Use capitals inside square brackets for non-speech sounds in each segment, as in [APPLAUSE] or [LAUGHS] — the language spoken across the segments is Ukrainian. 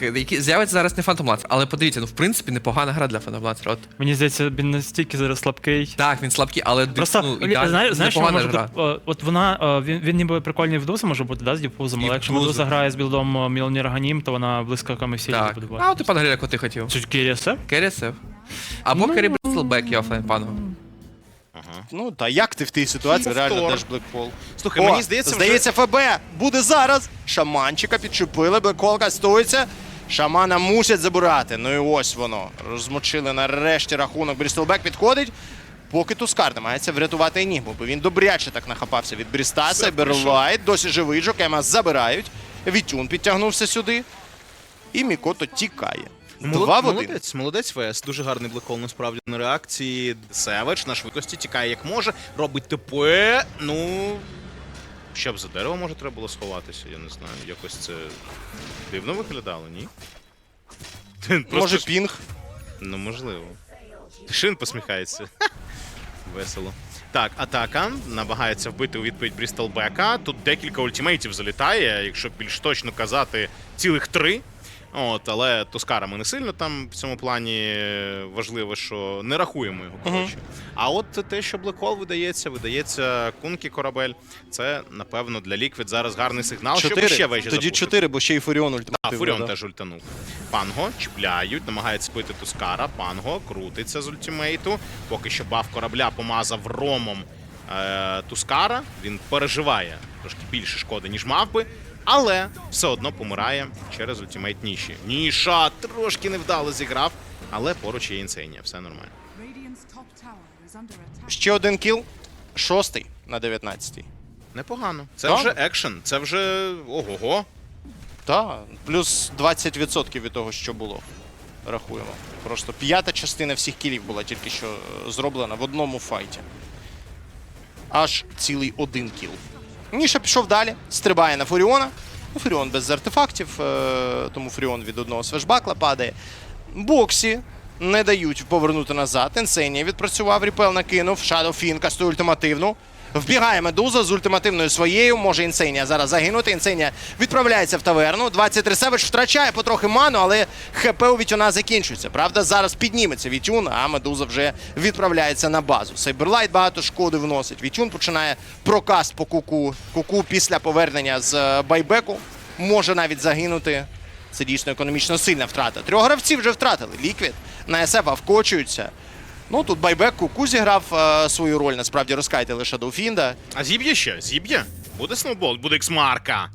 Так, які з'явиться зараз не Phantom Lancer, але подивіться, ну в принципі непогана гра для Phantom Lancer. От Мені здається, він настільки зараз слабкий. так, він слабкий, але Просто ну, ідеально, знаєш, знаєш, що непогана може гра. бути, е, от вона е, він, він ніби прикольний в може бути, да, з діфузом, але якщо Дузу. Медуза грає з білдом Мілонір Ганім, то вона близько камесі Так. буде. А от ти пан Гриля, яку ти хотів. Це Кірія Сев? Керрі Сев. Або Керрі Брістлбек, я офлайн пану. Ну, та як ти в тій ситуації реально Повтор. даш Блекпол? Слухай, О, мені здається, вже- здається, ФБ буде зараз. Шаманчика підчепили, Блеколка стоїться. Шамана мусять забирати. Ну і ось воно. Розмочили нарешті рахунок. Брістелбек підходить. Поки Тускар намагається врятувати Енігму, бо він добряче так нахапався від Брістаса. Берлайт, досі живий, Джокема забирають. Вітюн підтягнувся сюди. І Мікото тікає. Два. Молодець, молодець ВС. Дуже гарний блекол насправді на реакції. Севич на швидкості тікає як може, робить ТП. Ну. Щоб за дерево може треба було сховатися, я не знаю. Якось це дивно виглядало, ні? Просто Може пінг. Ну, можливо. Шин посміхається. [LAUGHS] Весело. Так, атака намагається вбити у відповідь Брістелбека. Тут декілька ультимейтів залітає, якщо більш точно казати, цілих три. От, але Тускара ми не сильно там в цьому плані важливо, що не рахуємо його. Коротше. А от те, що Блекхол видається, видається Кункі корабель. Це напевно для Ліквід зараз гарний сигнал, щоб ще вежі Тоді запушити. чотири, бо ще й Фуріон А, ультимативно. Фуріон да. теж ультанув. Панго чіпляють, намагається збити Тускара. Панго крутиться з ультимейту. Поки що баф корабля помазав ромом е, Тускара. Він переживає трошки більше шкоди, ніж мав би. Але все одно помирає через ультимейт Ніші. Ніша трошки невдало зіграв, але поруч є інсейнія, все нормально. Ще один кіл. Шостий на 19-й. Непогано. Це Так. вже екшен, це вже ого-го. Так, плюс 20% від того, що було. Рахуємо. Просто п'ята частина всіх кілів була тільки що е, зроблена в одному файті. Аж цілий один кіл. Ніша пішов далі, стрибає на Фуріона. Ну, Фуріон без артефактів, е, тому Фуріон від одного свежбакла падає. Боксі не дають повернути назад. Енсенія відпрацював, Ріпел накинув. Shadow Фінка кастує ультимативну. Вбігає медуза з ультимативною своєю. Може Інсенія зараз загинути. Інсенія відправляється в таверну. 23 Севич втрачає потрохи ману, але ХП у Вітюна закінчується. Правда, зараз підніметься Вітюн, а медуза вже відправляється на базу. Сейберлайт багато шкоди вносить. Вітюн починає прокаст по куку. Куку після повернення з е, байбеку може навіть загинути. Це дійсно економічно сильна втрата. Трьох гравців вже втратили. Ліквід на СФ вкочуються. Ну тут байбек Куку зіграв е, свою роль, насправді розкайтили Шадоуфінда. А зіб'є ще? Зіб'є? Буде сноубол, буде ексмарка.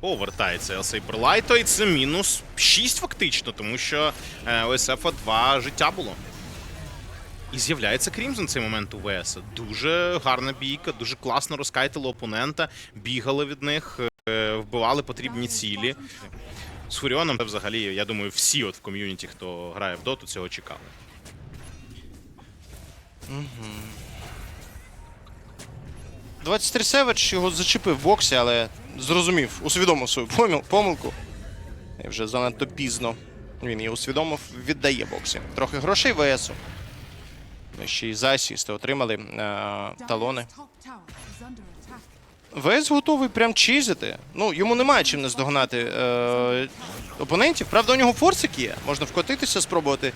Повертається Елсейберлайто, і це мінус 6 фактично, тому що е, у СФ 2 життя було. І з'являється Крімзон цей момент у ВС. Дуже гарна бійка, дуже класно розкайтили опонента, бігали від них, е, вбивали потрібні цілі. З Фуріоном це взагалі, я думаю, всі от в ком'юніті, хто грає в доту, цього чекали. 23 Севич його зачепив в боксі, але зрозумів, усвідомив свою поміл- помилку. І вже занадто пізно він її усвідомив, віддає боксі. Трохи грошей ВСу. Ну, Ще й за асісти отримали е, талони. ВС готовий прям чизити. Ну, йому немає чим наздогнати е, опонентів. Правда, у нього форсик є. Можна вкотитися, спробувати.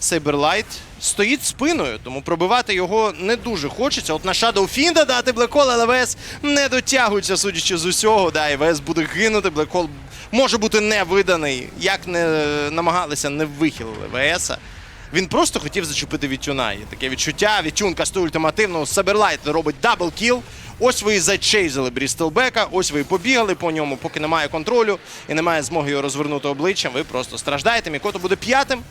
Сейберлайт стоїть спиною, тому пробивати його не дуже хочеться. От на Shadow Фінда дати Блекол, але ВС не дотягується, судячи з усього. Да, і ВС буде гинути. Блекол може бути не виданий. Як не намагалися, не вихилили ВСа. Він просто хотів зачепити Вітюна. Є таке відчуття. Вітюн кастує ультимативно. Саберлайт робить дабл кіл. Ось ви і зачейзили Брістелбека, ось ви побігали по ньому, поки немає контролю і немає змоги його розвернути обличчям. Ви просто страждаєте. Мікото буде п'ятим.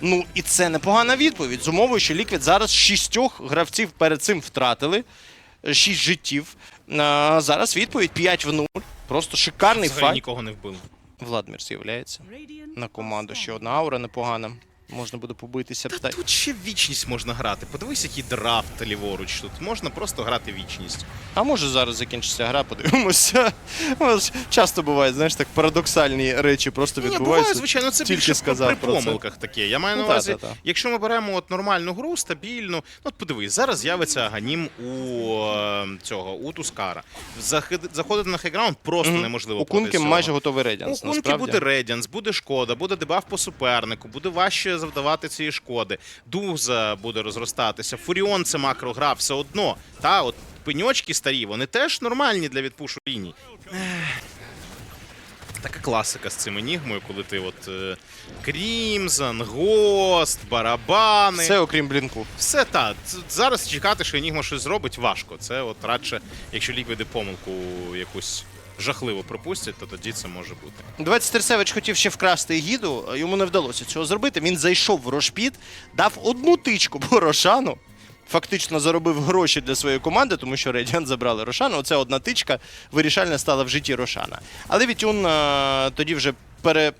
Ну і це непогана відповідь. З умовою, що Ліквід зараз шістьох гравців перед цим втратили. Шість життів. А, зараз відповідь 5 в 0. Просто шикарний Взагалі файт. нікого не вбили. Владмір з'являється на команду. Ще одна аура непогана. Можна буде побитися. Та Та... тут ще вічність можна грати. Подивись, який драфт ліворуч тут. Можна просто грати вічність. А може зараз закінчиться гра, подивимося. [LAUGHS] Часто буває, знаєш, так парадоксальні речі просто Ні, буває, звичайно, це Тільки більше сказав при про це. помилках таке. Я маю Ну, на та, увазі, та, та. якщо ми беремо от нормальну гру, стабільну, ну от подивись, зараз з'явиться Аганім у е, цього у Тускара. Заходити на хейграунд просто Мгм. неможливо. У Кунки майже готовий У Кунки буде Редіанс, буде шкода, буде дебаф по супернику, буде важче завдавати цієї шкоди. Дуза буде розростатися. Фуріон це макрогра, все одно. Та, от пеньочки старі, вони теж нормальні для відпушу ліній. Така класика з цим енігмою, коли ти от е, Крімзон, Гост, барабани. Все окрім блінку. Все так. Зараз чекати, що Енігма щось зробить, важко. Це от радше, якщо ліквіди помилку якусь жахливо припустять, то тоді це може бути. 23 Севич хотів ще вкрасти гіду, йому не вдалося цього зробити. Він зайшов в Рошпіт, дав одну тичку [LAUGHS] по Рошану. Фактично заробив гроші для своєї команди, тому що Радіан забрали Рошану. Оце одна тичка вирішальна стала в житті Рошана. Але Вітюн е, тоді вже пере,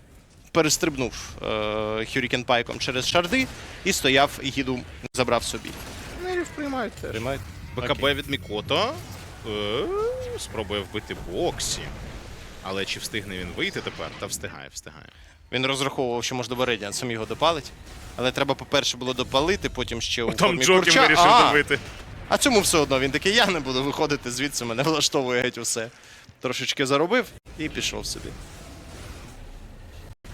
перестрибнув е, Хюрікен Пайком через шарди і стояв і гіду забрав собі. Нерів приймають теж. Приймають? БКБ від Мікото. Е, Спробує вбити боксі. Але чи встигне він вийти тепер? Та встигає, встигає. Він розраховував, що можливо Редіан сам його допалить. Але треба, по-перше, було допалити, потім ще у Там Джокін Курча. вирішив А, добити. А цьому все одно він такий, я не буду виходити звідси, мене влаштовує геть усе. Трошечки заробив і пішов собі.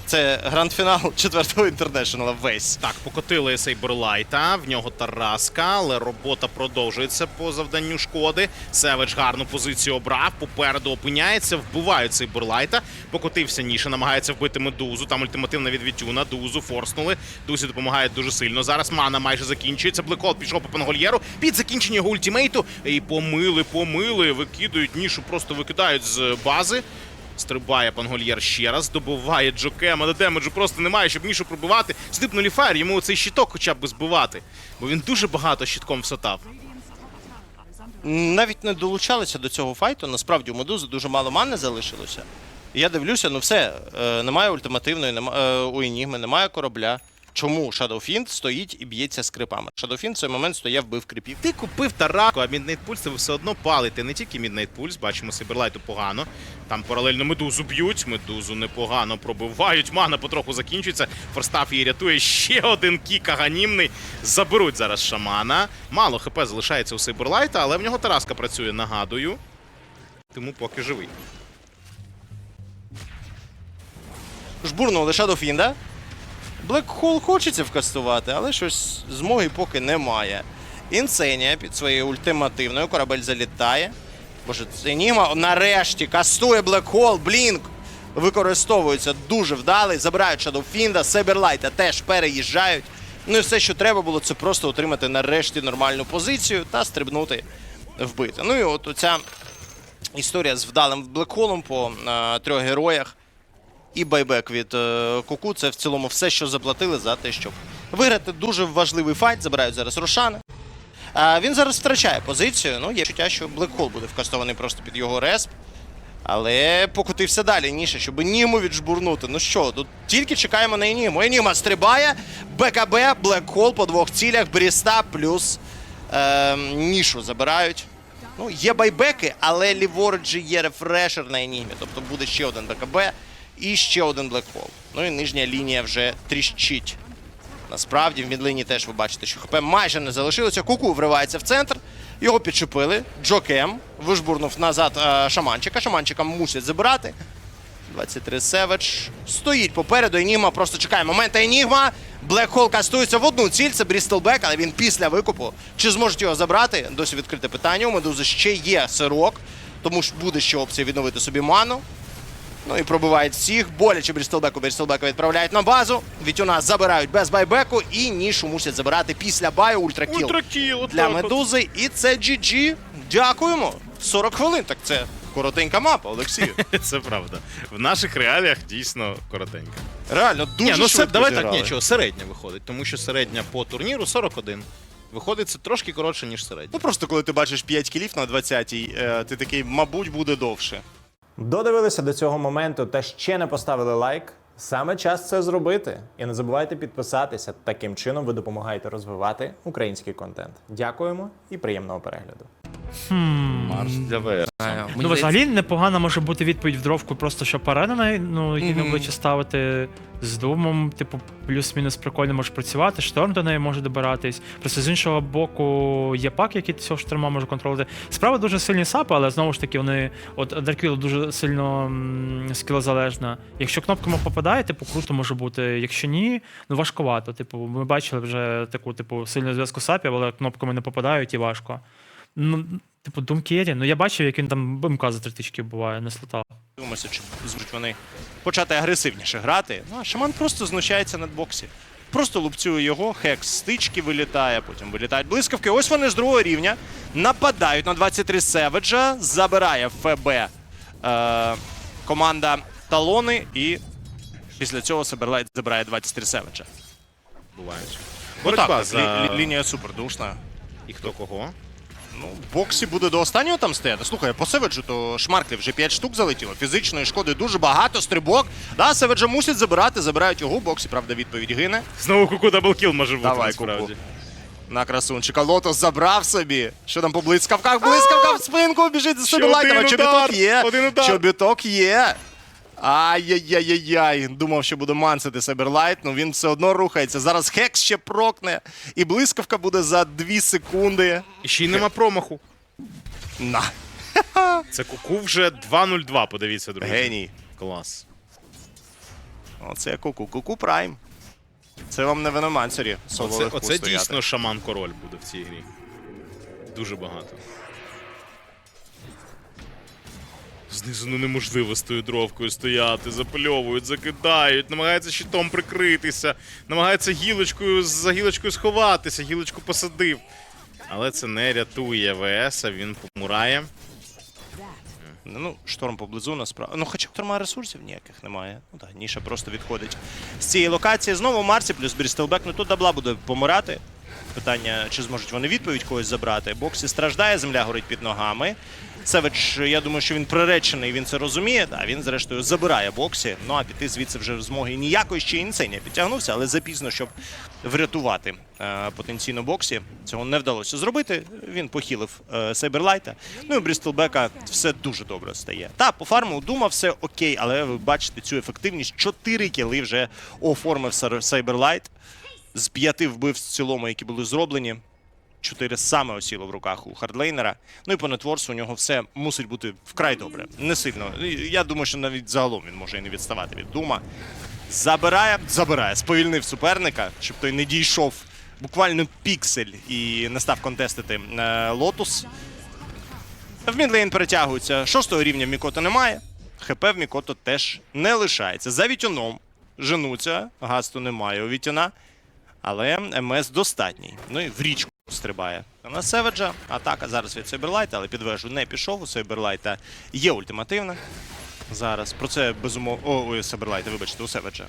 Це гранд-фінал [LAUGHS] четвертого інтернешнала весь. Так, покотили Сейберлайта, в нього Тараска, але робота продовжується по завданню шкоди. Севич гарну позицію обрав, попереду опиняється, вбивають Сейберлайта. Покотився Ніша, намагається вбити медузу. Там ультимативна від Вітюна, Дузу форснули. Дузі допомагає дуже сильно. Зараз мана майже закінчується. Блекол пішов по Пангольєру під закінчення його ультимейту. І помили, помили, викидують нішу, просто викидають з бази. Стрибає Пангольєр ще раз, Добуває Джокема, але демеджу просто немає, щоб Мішу пробивати. Здипнулі фаєр, йому цей щиток хоча б збивати. Бо він дуже багато щитком under Навіть не долучалися до цього файту. Насправді у Медузи дуже мало мани залишилося. Я дивлюся, ну все, е, немає ультимативної, нема, е, у Енігми, немає корабля. Чому Shadowfiend стоїть і б'ється з крипами? Shadowfiend в цей момент стояв, бив крипів. Ти купив тараку, а Midnight Pulse ви все одно палите. Не тільки Midnight Pulse, бачимо Сиберлайту погано. Там паралельно медузу б'ють, медузу непогано пробивають. Мана потроху закінчується. Форстаф її рятує ще один кік аганімний. Заберуть зараз шамана. Мало хп залишається у Сейберлайта, але в нього Тараска працює, нагадую. Тому поки живий. Жбурнули Shadowfiend. Блекхол хочеться вкастувати, але щось змоги поки немає. Інсенія під своєю ультимативною. Корабель залітає. Боже, це Еніма нарешті кастує Блекхол. Блінк використовується дуже вдалий. Забирають Шадоуфінда, Себерлайта теж переїжджають. Ну і все, що треба було, це просто отримати нарешті нормальну позицію та стрибнути вбити. Ну і от оця історія з вдалим блекхолом по е, трьох героях і байбек від е, Куку. Це в цілому все, що заплатили за те, щоб виграти дуже важливий файт. Забирають зараз Рошана. Він зараз втрачає позицію. Ну, є відчуття, що Блекхол буде вкастований просто під його респ. Але покотився далі, ніше, щоб Німу віджбурнути. Ну що, тут тільки чекаємо на Еніму. Еніма стрибає, БКБ, Блекхол по двох цілях, Бріста плюс е, нішу забирають. Ну, є байбеки, але ліворуч же є рефрешер на Енігмі. Тобто буде ще один БКБ і ще один блекхол. Ну і нижня лінія вже тріщить. Насправді, в мідлині теж ви бачите, що ХП майже не залишилося. Куку вривається в центр. Його підчепили. Джокем вижбурнув назад е, шаманчика. Шаманчика мусять забирати. 23 Севедж стоїть попереду. Еніма просто чекає моменту Енігма. Блекхол кастується в одну ціль. Це Брістелбек, але він після викупу. Чи зможуть його забрати? Досі відкрите питання. У Медузи ще є сирок, тому ж буде ще опція відновити собі ману. Ну і пробивають всіх. Боляче Брістелбеку. Брістелбека відправляють на базу. Вітюна забирають без байбеку і нішу мусять забирати після баю. Ультракіл Ультракіл, для медузи. І це GG. Дякуємо. 40 хвилин. Так це коротенька мапа, Олексію. [LAUGHS] Це правда. В наших реаліях дійсно коротенько. Реально дуже Ні, ну швидко давай так, нічого, середня виходить, тому що середня по турніру 41. Виходить, це трошки коротше, ніж середня. Ну просто коли ти бачиш 5 кілів на 20-й, е, ти такий, мабуть, буде довше. Додивилися до цього моменту та ще не поставили лайк. Саме час це зробити. І не забувайте підписатися. Таким чином ви допомагаєте розвивати український контент. Дякуємо і приємного перегляду. Марш для ВС. Знаю. Мені Ну, здається, взагалі непогана може бути відповідь в дровку, просто що поранений, ну, які Мгм. не обличчя ставити з думом, типу, плюс-мінус прикольно може працювати, шторм до неї може добиратись. Просто з іншого боку, є пак, який цього шторма може контролювати. Справа дуже сильні сапи, але знову ж таки, вони. От Дарквіл дуже сильно м, скілозалежна. Якщо кнопками попадає, типу, круто може бути. Якщо ні, ну важкувато. Типу, ми бачили вже таку, типу, сильну зв'язку сапів, але кнопками не попадають і важко. Ну, типу, Carry, ну я бачив, як він там БМК за три тички буває, не слетав. Дивимося, чи зможуть вони почати агресивніше грати. Ну, а шаман просто знущається над боксі. Просто лупцює його, хекс стички вилітає, потім вилітають блискавки. Ось вони з другого рівня. Нападають на 23 Севеджа, забирає ФБ е, команда Талони і після цього Саберлайт забирає 23 Севеджа. Бувають. Ну, Боротьба так, так, за лі- лі- лінія супердушна. і хто кого. Ну, в боксі буде до останнього там стояти. Слухай, по Севеджу то шмарклі вже 5 штук залетіло. Фізичної шкоди дуже багато, стрибок. Да, Севеджа мусять забирати, забирають його. В боксі, правда, відповідь гине. Знову куку даблкіл може бути Давай, насправді. Куку. На красунчика. Лотос забрав собі. Що там по блискавках? Блискавка в спинку біжить за собі лайтова. Чобіток є. Чобіток є. Ай-яй-яй-яй. Думав, що буде мансити Себерлайт, ну він все одно рухається. Зараз хекс ще прокне. І блискавка буде за 2 секунди. І ще й нема промаху. На. [LAUGHS] Це куку вже 2-0-2, подивіться, друзі. Геній. Клас. Оце куку. Куку Прайм. Це вам не виномансері. Оце, оце дійсно шаман-король буде в цій грі. Дуже багато. Знизу ну неможливо з тою дровкою стояти, запальовують, закидають, намагаються щитом прикритися, намагаються гілочкою за гілочкою сховатися, гілочку посадив. Але це не рятує ВС, а він помирає. Ну, шторм поблизу насправді. Ну, хоча шторма ресурсів ніяких немає. Ну так, Ніша просто відходить з цієї локації. Знову Марсі плюс Брістелбек. Ну тут дабла буде помирати. Питання, чи зможуть вони відповідь когось забрати. Боксі страждає, земля горить під ногами. Севич, я думаю, що він приречений, він це розуміє. Да, він, зрештою, забирає боксі. Ну а піти звідси вже змоги ніякої ще інсейня підтягнувся, але запізно, щоб врятувати е, потенційно боксі. Цього не вдалося зробити. Він похилив е, Сайберлайта. Ну і Брістелбека все дуже добре стає. Та, по фарму у Дума все окей, але ви бачите цю ефективність. Чотири кіли вже оформив Сайберлайт з п'яти вбивств в цілому, які були зроблені. Чотири саме осіло в руках у хардлейнера. Ну і по нетворсу у нього все мусить бути вкрай добре. Не сильно. Я думаю, що навіть загалом він може і не відставати від Дума. Забирає, забирає, сповільнив суперника, щоб той не дійшов буквально піксель і не став контестити е, Лотус. В мідлейн перетягується. Шостого рівня в Мікото немає. ХП в Мікото теж не лишається. За Вітюном женуться. Гасту немає у Вітюна. Але МС достатній. Ну і в річку стрибає. На Севеджа атака зараз від Сайберлайта, але під вежу не пішов. У Сайберлайта є ультимативна. Зараз про це безумовно. О, ой, Сайберлайта, вибачте, у Севеджа.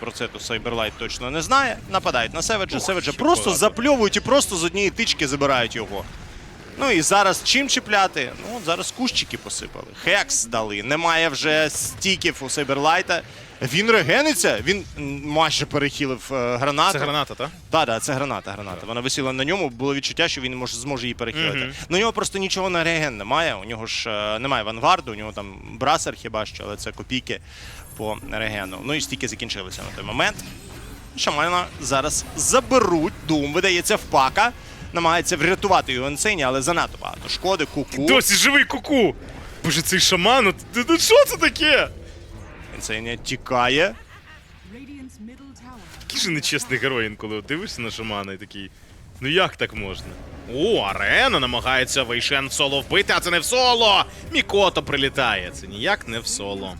Про це то Сайберлайт точно не знає. Нападають на Севеджа. Севеджа просто багато. запльовують і просто з однієї тички забирають його. Ну і зараз чим чіпляти? Ну, зараз кущики посипали. Хекс дали. Немає вже стіків у Сайберлайта. Він регениться, він майже перехилив е, гранату. Це граната, так? Так, так, це граната, граната. Вона висіла на ньому, було відчуття, що він може зможе її перехилити. Мгм. Ну, у нього просто нічого на реген немає. У нього ж е, немає ванварду, у нього там брасер хіба що, але це копійки по регену. Ну і стільки закінчилися на той момент. Шамана зараз заберуть. Дум видається в пака. Намагається врятувати його Енсені, але занадто багато шкоди. Куку. Досі живий куку! Боже, цей шаман, от- ти що це таке? Енсені тікає. Який же нечесний герой інколи дивишся на шамана і такий. Ну як так можна? О, арена намагається Вейшен в соло вбити, а це не в соло! Мікото прилітає. Це ніяк не в соло.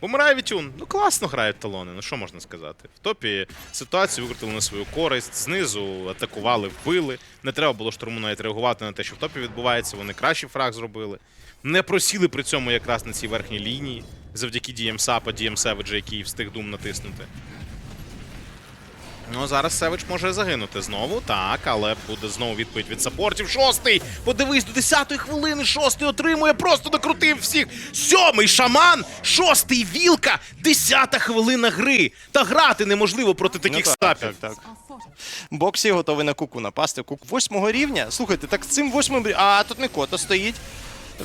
Помирає Вітюн. Ну класно грають талони, ну що можна сказати. В топі ситуацію викрутили на свою користь, знизу атакували, вбили. Не треба було штурму навіть реагувати на те, що в топі відбувається. Вони кращий фраг зробили. Не просіли при цьому якраз на цій верхній лінії, завдяки діям Сапа, діям Севеджа, який встиг дум натиснути. Ну, зараз Севич може загинути знову, так, але буде знову відповідь від саппортів. Шостий! Подивись, до 10-ї хвилини шостий отримує, просто накрутив всіх. Сьомий шаман, шостий вілка, 10-та хвилина гри. Та грати неможливо проти таких Ну, так, сапів. так, так. Боксі готовий на куку напасти. Кук восьмого рівня. Слухайте, так цим восьмим А тут Мікото стоїть.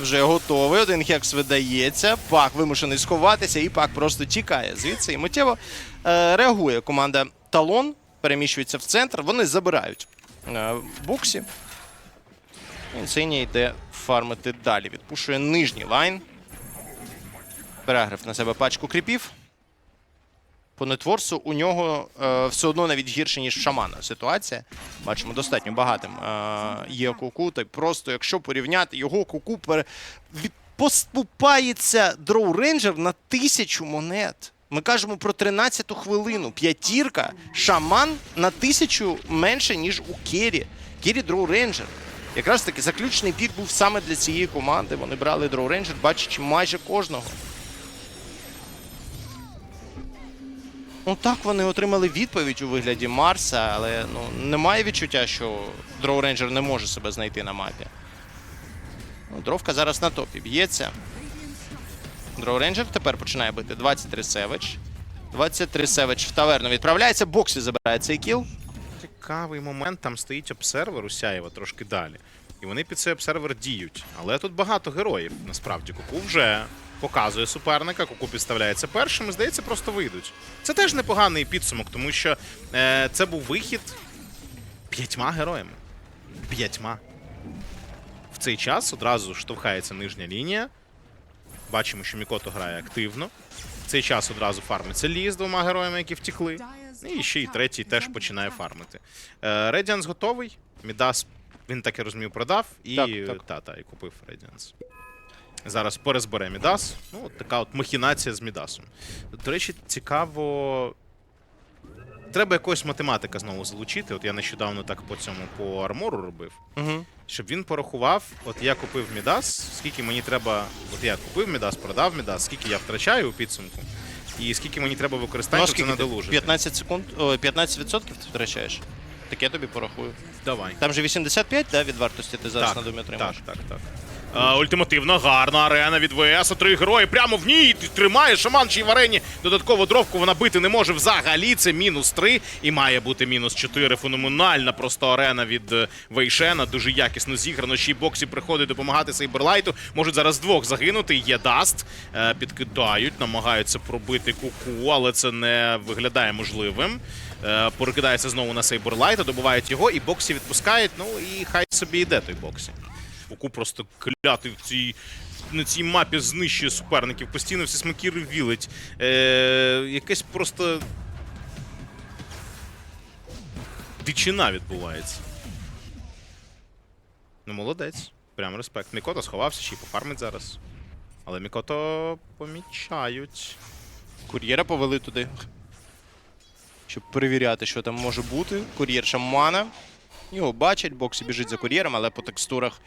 Вже готовий. Один хекс видається. Пак вимушений сховатися, і пак просто тікає звідси. І миттєво е, реагує команда Талон, переміщується в центр. Вони забирають е, боксі. Інсині йде фармити далі. Відпушує нижній лайн. Перегрив на себе пачку кріпів. По нетворсу у нього е, все одно навіть гірше, ніж в шамана ситуація. Бачимо, достатньо багатим е, є куку. Та просто, якщо порівняти його куку, пере... поступається Дроу Рейнджер на тисячу монет. Ми кажемо про 13-ту хвилину. П'ятірка, шаман на тисячу менше, ніж у Кері. Кері Дроу Рейнджер. Якраз таки заключний пік був саме для цієї команди. Вони брали Дроу Рейнджер, бачачи майже кожного. Ну так вони отримали відповідь у вигляді Марса, але ну немає відчуття, що Дроу Рейнджер не може себе знайти на мапі. Ну, Дровка зараз на топі б'ється. Дроу Рейнджер тепер починає бити 23 Севич. 23 Севич в таверну відправляється, боксі забирає цей кіл. Цікавий момент, там стоїть обсервер у Сяєва трошки далі. І вони під цей обсервер діють. Але тут багато героїв. Насправді Куку вже показує суперника, Куку підставляється першим і, здається, просто вийдуть. Це теж непоганий підсумок, тому що е, це був вихід п'ятьма героями. П'ятьма. В цей час одразу штовхається нижня лінія. Бачимо, що Мікото грає активно. В цей час одразу фармиться лі з двома героями, які втікли. Ну, І ще й третій теж починає фармити. Е, Редіанс готовий. Мідас, він так я розумію, продав і Так, так. Та, та, і купив Редіанс. Зараз перезбере Мідас. Ну, от така от махінація з Мідасом. До речі, цікаво. Треба якогось математика знову залучити. От я нещодавно так по цьому по армору робив. Угу. Щоб він порахував, от я купив Мідас, скільки мені треба. От я купив Мідас, продав Мідас, скільки я втрачаю у підсумку, і скільки мені треба використати, Ну, щоб це надолужити. 15 секунд, о, 15% ти втрачаєш. Так я тобі порахую. Давай. Там же 85, да, від вартості ти зараз на думі так, отримаєш. так, так. А, ультимативна, гарна арена від ВС. Три герої прямо в ній. Тримає шаман чи в арені. Додатково дровку вона бити не може взагалі. Це мінус 3 і має бути мінус 4. Феноменальна просто арена від е, Вейшена. Дуже якісно зіграно. Ще й боксі приходить допомагати Сейберлайту. Можуть зараз двох загинути. Є Даст. Е, Підкидають, намагаються пробити куку, але це не виглядає можливим. Е, Перекидається знову на Сейберлайта, добувають його, і боксі відпускають. Ну і хай собі йде той боксі. Оку просто клятий в цій. На цій мапі знищує суперників, постійно всі смакіри вілить. Е, якесь просто. Дичина відбувається. Ну, молодець. Прям респект. Мікото сховався, ще й пофармить зараз. Але Мікото помічають. Кур'єра повели туди. Щоб перевіряти, що там може бути. Кур'єр шамана. Його бачать, боксі біжить за кур'єром, але по текстурах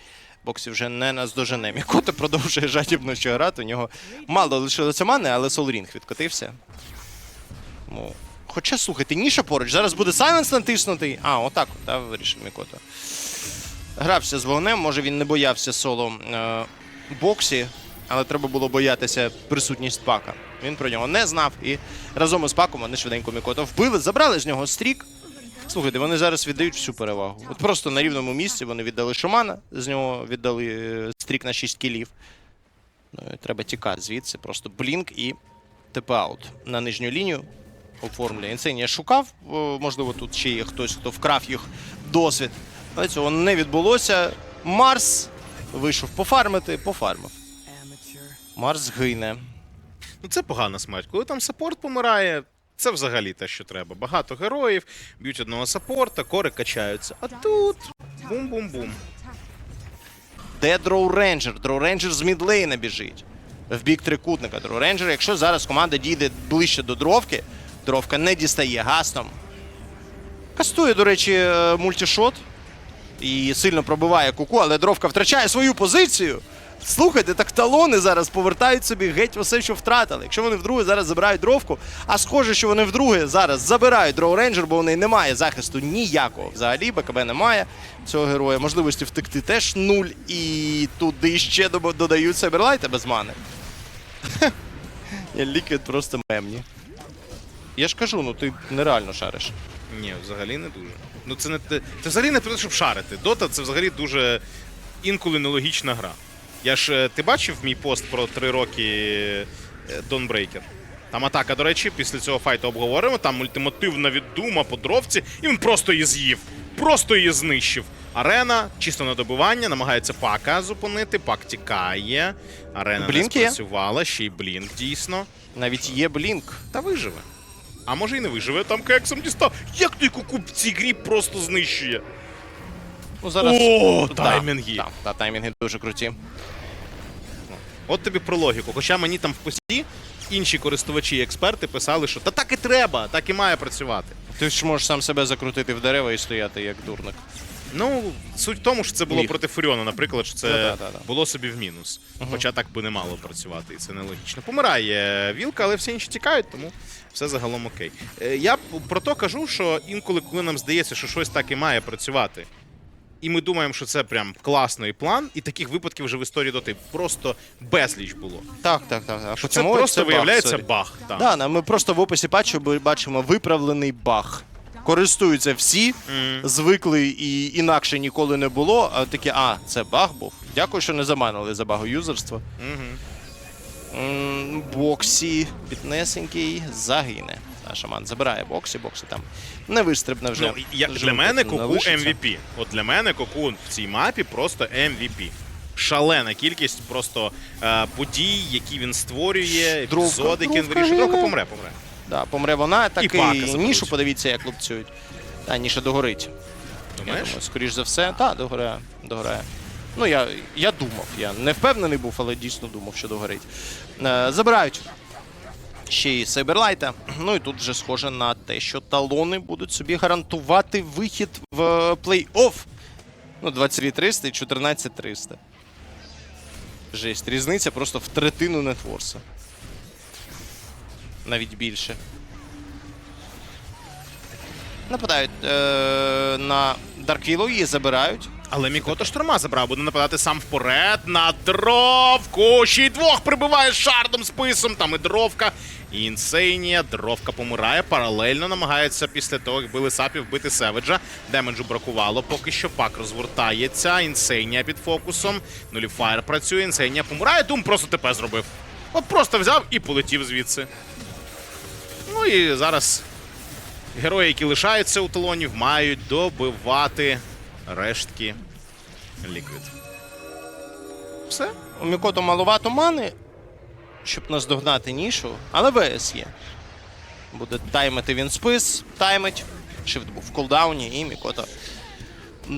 боксі вже не наздожене. Мікото продовжує жадібно ще грати. У нього мало лишилося мани, але Солрінг відкотився. Тому... Хоча, слухайте, ніша поруч. Зараз буде сайленс натиснутий. А, отак, от, да, вирішив Мікото. Грався з вогнем, може він не боявся соло е, боксі, але треба було боятися присутність пака. Він про нього не знав і разом із паком вони швиденько Мікото вбили, забрали з нього стрік. Слухайте, вони зараз віддають всю перевагу. От просто на рівному місці вони віддали шамана, з нього віддали е, стрік на 6 кілів. Ну, і треба тікати звідси. Просто блінк і тп-аут на нижню лінію оформлює. Інсенія шукав, можливо, тут ще є хтось, хто вкрав їх досвід. Але цього не відбулося. Марс вийшов пофармити, пофармив. Марс гине. Ну це погана смерть. Коли там саппорт помирає, це взагалі те, що треба. Багато героїв, б'ють одного саппорта, кори качаються. А тут бум-бум-бум. Де Дроу Рейнджер? Дроу Рейнджер з мідлейна біжить. В бік трикутника Дроу Рейнджер. Якщо зараз команда дійде ближче до дровки, дровка не дістає гастом. Кастує, до речі, е, мультішот. І сильно пробиває куку, але дровка втрачає свою позицію. Слухайте, так талони зараз повертають собі геть усе, що втратили. Якщо вони вдруге зараз забирають дровку, а схоже, що вони вдруге зараз забирають Дроу Рейнджер, бо у неї немає захисту ніякого. Взагалі, БКБ немає цього героя. Можливості втекти теж нуль. І туди ще додають Сайберлайта без мани. [LAUGHS] Ліквід просто мемні. Я ж кажу, ну ти нереально шариш. Ні, взагалі не дуже. Ну це не те. Це взагалі не про те, щоб шарити. Дота це взагалі дуже інколи нелогічна гра. Я ж е, ти бачив мій пост про три роки Dawnbreaker? Там атака, до речі, після цього файту обговоримо. Там ультимативна від Дума по дровці, і він просто її з'їв. Просто її знищив. Арена чисто на добивання, намагається пака зупинити. Пак тікає. Арена Блінк не спрацювала, ще й блінк дійсно. Навіть є блінк. Та виживе. А може і не виживе, там кексом дістав. Як той кукуб в цій грі просто знищує? Ну зараз. О, Да, таймінги. Да, да, таймінги дуже круті. От тобі про логіку. Хоча мені там в пості інші користувачі і експерти писали, що та так і треба, так і має працювати. Ти ж можеш сам себе закрутити в дерева і стояти як дурник. Ну, суть в тому, що це було Міг. проти Фуріона, наприклад, що це Ну, да, да, да. було собі в мінус. Хоча так би не мало працювати, і це нелогічно. Помирає вілка, але всі інші тікають, тому все загалом окей. Е, Я про то кажу, що інколи, коли нам здається, що щось так і має працювати, і ми думаємо, що це прям класний план, і таких випадків вже в історії доти просто безліч було. Так, так, так. А Що це просто баг, виявляється сорі. баг. Так. Да, ми просто в описі патчу бачимо виправлений баг. Користуються всі, звикли і інакше ніколи не було. А такі, а, це баг був. Дякую, що не заманили за багоюзерство. М, Боксі піднесенький загине. А шаман забирає боксі, боксі там не вистрибне вже. Ну, я, для мене не Коку. MVP. От для мене Коку в цій мапі просто MVP. Шалена кількість просто е, подій, які він створює, епізоди, які він вирішує. Гине. помре, помре. Да, помре вона, так і, заберуть. нішу, подивіться, як лупцюють. Та ніша догорить. Я Думаєш? думаю, скоріш за все, так, догорає, догорає. Ну, я, я думав, я не впевнений був, але дійсно думав, що догорить. Е, забирають ще й Сайберлайта. Ну і тут вже схоже на те, що талони будуть собі гарантувати вихід в плей-офф. Ну, 23-300 і 14-300. Жесть, різниця просто в третину нетворса. Навіть більше. Нападають е- на Дарквілу, її забирають. Але Мікото шторма забрав, буде нападати сам вперед на дровку. Ще й двох прибиває шардом списом. Там і дровка. І інсейнія. Дровка помирає. Паралельно намагається після того, як били сапів вбити Севеджа. Демеджу бракувало. Поки що пак розвертається. Інсейнія під фокусом. Нуліфаєр працює. Інсейнія помирає. Дум просто ТП зробив. От просто взяв і полетів звідси. Ну і зараз герої, які лишаються у талонів, мають добивати рештки ліквід. Все. У Мікото маловато мани, щоб наздогнати нішу, але ВС є. Буде таймити він спис, таймить. Шифт був в кулдауні, і Мікото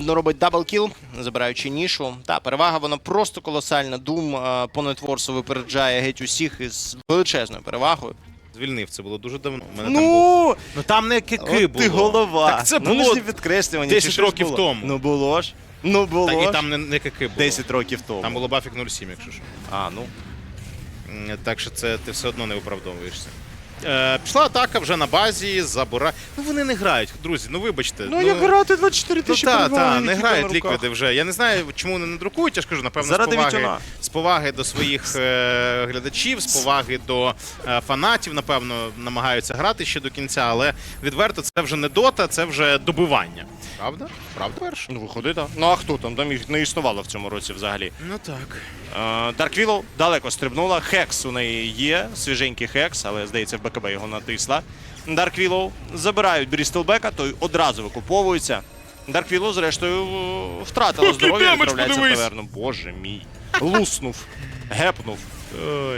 робить даблкіл, забираючи нішу. Та перевага вона просто колосальна. Дум е, по нетворсу випереджає геть усіх із величезною перевагою. Звільнив, це було дуже давно. У мене там був... Ну, ну там не кики от було. ти голова. Так це ну, було не підкреслювання. 10 чи років було? тому. Ну було ж. Ну було Та, і там не, не кики було. 10 років тому. Там було Бафік 07, якщо що. А, ну. Так що це ти все одно не виправдовуєшся. Е, пішла атака вже на базі, забирає. Ну вони не грають, друзі, ну вибачте. Ну, як грати 24 Ну тисячі так, та, та, не грають ліквіди вже. Я не знаю, чому вони не друкують. Я ж кажу, напевно, Заради з поваги, Вітюна. з поваги до своїх е, глядачів, з поваги до е, фанатів, напевно, намагаються грати ще до кінця, але відверто це вже не дота, це вже добивання. Правда? Правда перше? Ну, виходить, так. Ну а хто там? Там їх не існувало в цьому році взагалі. Ну так. Дарквілл далеко стрибнула. Хекс у неї є, свіженький хекс, але здається, в БКБ його натисла. Дарквіллоу забирають Брістелбека, той одразу викуповується. Дарквіллоу, зрештою, втратила здоров'я, демедж, відправляється в таверну. Боже мій. Луснув, гепнув,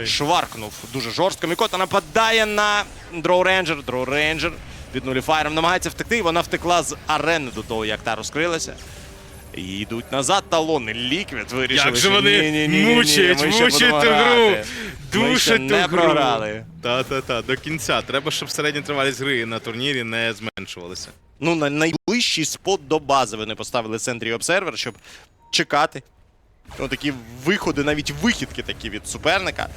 шваркнув дуже жорстко. Мікота нападає на Дроу Рейнджер. Дроу Рейнджер під нуліфаєром намагається втекти. і Вона втекла з арени до того, як та розкрилася. І йдуть назад талони. Ліквід вирішили, Як же вони ні-ні-ні-ні-ні, мучають, ми ще мучають будемо ту гру. грати. Ми Душать ту не гру. програли. Та-та-та, до кінця. Треба, щоб середня тривалість гри на турнірі не зменшувалася. Ну, на найближчий спот до бази вони поставили Sentry Observer, щоб чекати. Ну, такі виходи, навіть вихідки такі від суперника.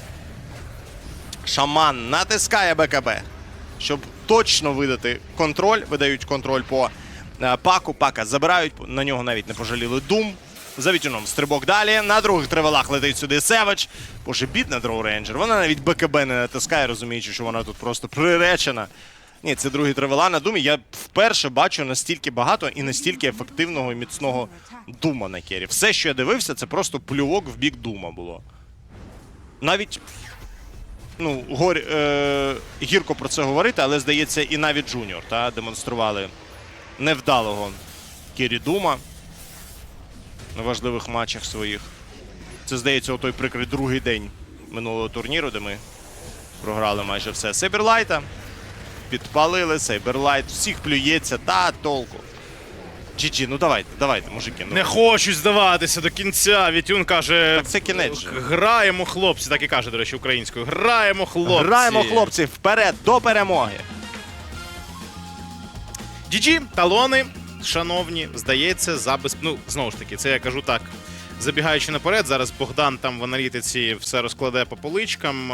Шаман натискає БКБ, щоб точно видати контроль. Видають контроль по е, паку. Пака забирають, на нього навіть не пожаліли Дум. За вітюном стрибок далі. На других тривелах летить сюди Севич. Боже, бідна Дроу Рейнджер. Вона навіть БКБ не натискає, розуміючи, що вона тут просто приречена. Ні, це другий тривела на думі. Я вперше бачу настільки багато і настільки ефективного і міцного дума на кері. Все, що я дивився, це просто плювок в бік дума було. Навіть ну, гор, е, гірко про це говорити, але здається, і навіть Джуніор та, демонстрували невдалого Кері Дума на важливих матчах своїх. Це, здається, той прикрий другий день минулого турніру, де ми програли майже все. Сейберлайта підпалили, Сейберлайт, всіх плюється, та толку. GG, ну давайте, давайте, мужики. Ну, Не хочуть здаватися до кінця. Вітюн каже. Так це кінець же. Граємо, хлопці, так і каже, до речі, українською. Граємо, хлопці. Граємо, хлопці, вперед, до перемоги. GG, талони, шановні, здається, за без... Ну, знову ж таки, це я кажу так. Забігаючи наперед, зараз Богдан там в аналітиці все розкладе по поличкам.